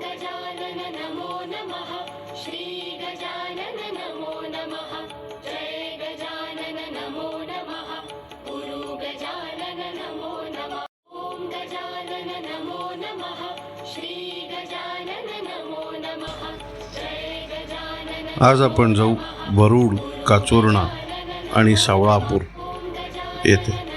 गजानन नमो नमः। श्री गजानन नमो नमः। जय गजानन नमो नमः। गुरु गजानन नमो नमः। ॐ गजानन नमो नमः। श्री गजानन नमो नमः। जय गजानन आज आपण जाऊ वरुड काचोरणा आणि सावळापूर येथे.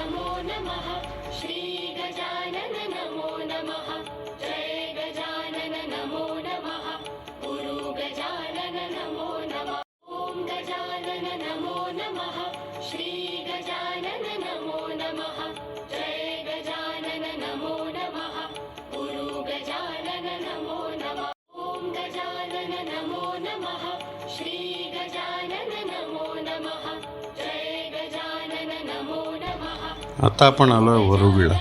श्री गजानन नमो नमः जय गजानन नमो नमः आता आपण आलो वरुडला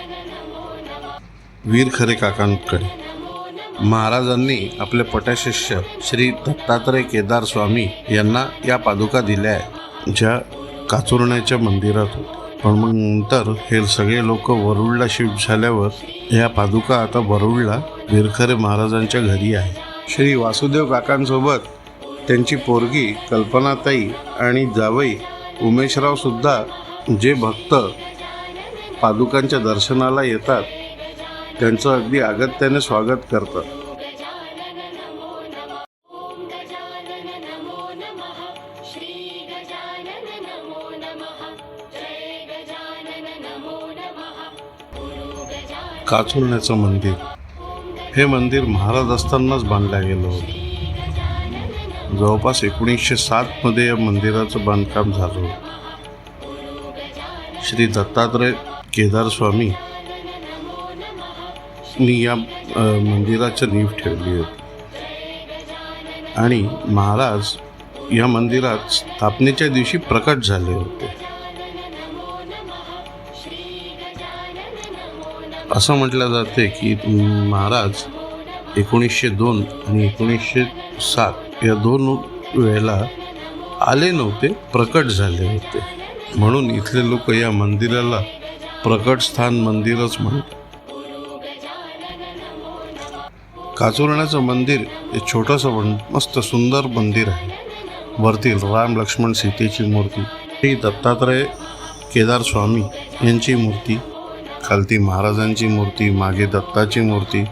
वीर खरे काकांकडे. महाराजांनी आपले पटशिष्य श्री दत्तात्रय केदार स्वामी यांना या पादुका दिल्या आहे ज्या काचुरण्याच्या मंदिरात होत्या. पण मग नंतर हे सगळे लोक वरुडला शिफ्ट झाल्यावर या पादुका आता वरुडला विरखरे महाराजांच्या घरी आहे श्री वासुदेव काकांसोबत त्यांची पोरगी कल्पनाताई आणि जावई उमेशरावसुद्धा जे भक्त पादुकांच्या दर्शनाला येतात त्यांचं अगदी अगत्याने स्वागत करतात. काचुलण्याचं मंदिर. हे मंदिर महाराज असतानाच बांधलं गेलं होतं. जवळपास एकोणीसशे सातमध्ये या मंदिराचं बांधकाम झालं होतं. श्री दत्तात्रय केदारस्वामी मी या मंदिराचं नीव ठेवली होती. आणि महाराज या मंदिरात स्थापनेच्या दिवशी प्रकट झाले होते. असं म्हटलं जाते की महाराज एकोणीसशे दोन आणि एकोणीसशे सात या दोन वेळेला आले नव्हते प्रकट झाले होते. म्हणून इथले लोक या मंदिराला प्रकट स्थान मंदिरच म्हणतात. काचुरण्याचं मंदिर हे छोटंसं पण मस्त सुंदर मंदिर आहे. वरती राम लक्ष्मण सीतेची मूर्ती श्री दत्तात्रय केदार स्वामी यांची मूर्ती खालती महाराजांची मूर्ती मागे दत्ताची मूर्ती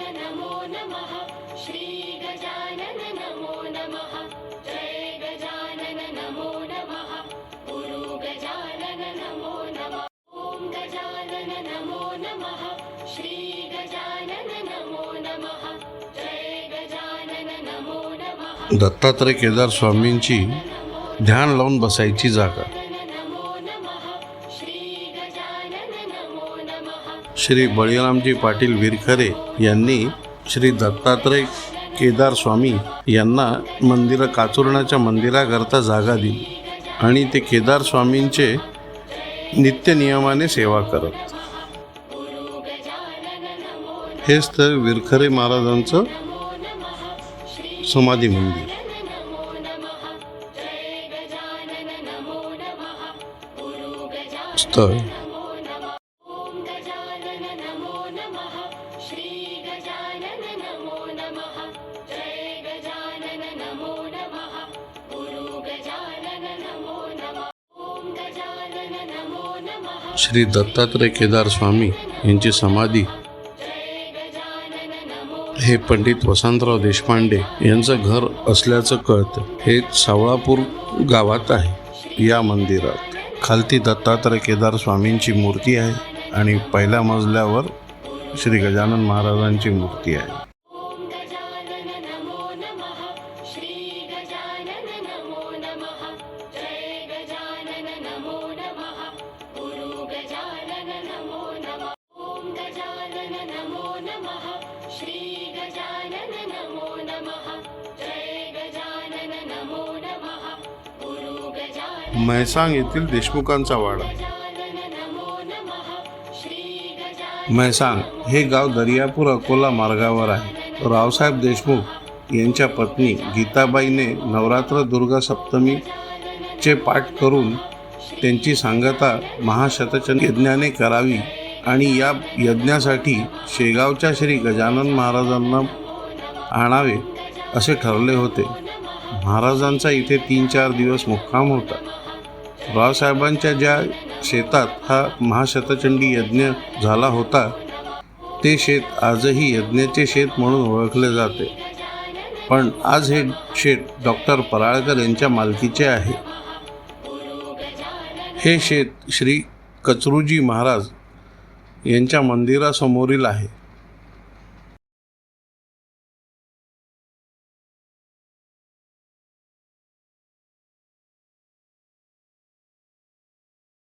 गजानन नमो नमः। श्री गजानन नमो नमः। जय गजानन नमो नमः। गुरु गजानन नमो नमः। ॐ गजानन नमो नमः। श्री गजानन नमो नमः। जय गजानन नमो नमः। दत्तात्रय केदार स्वामींची ध्यान लावून बसायची जागा. श्री बळीरामजी पाटील विरखरे यांनी श्री दत्तात्रय केदार स्वामी यांना मंदिर काचुरणाच्या मंदिराकरता जागा दिली आणि ते केदार स्वामींचे नित्य नियमाने सेवा करत. हेच तर विरखरे महाराजांचं समाधी मंदिर. स्थळ. श्री दत्तात्रय केदार स्वामी यांची समाधी. हे पंडित वसंतराव देशपांडे यांचं घर असल्याचं कळतं. हे सावळापूर गावात आहे. या मंदिरात. खालती दत्तात्रय केदार स्वामींची मूर्ती आहे आणि पहिल्या मजल्यावर श्री गजानन महाराजांची मूर्ती आहे. नमो। नमः श्री गजानन नमो नमः। जय गजानन नमो नमः। गुरु गजानन म्हैसांग येथील देशमुखांचा वाडा। म्हैसांग हे गाव दर्यापूर अकोला मार्गावर आहे. रावसाहेब देशमुख यांच्या पत्नी गीताबाईने नवरात्र दुर्गा सप्तमी चे पाठ करून त्यांची सांगता महाशतचन यज्ञाने करावी. आणि या यज्ञासाठी शेगावच्या श्री गजानन महाराजांना आणावे असे ठरले होते. महाराजांचा इथे तीन चार दिवस मुक्काम होता. रावसाहेबांच्या ज्या शेतात हा महाशतचंडी यज्ञ झाला होता ते शेत आजही यज्ञाचे शेत म्हणून ओळखले जाते. पण आज हे शेत डॉक्टर पराळकर यांच्या मालकीचे आहे. हे शेत श्री कचरूजी महाराज यांच्या मंदिरासमोरील आहे.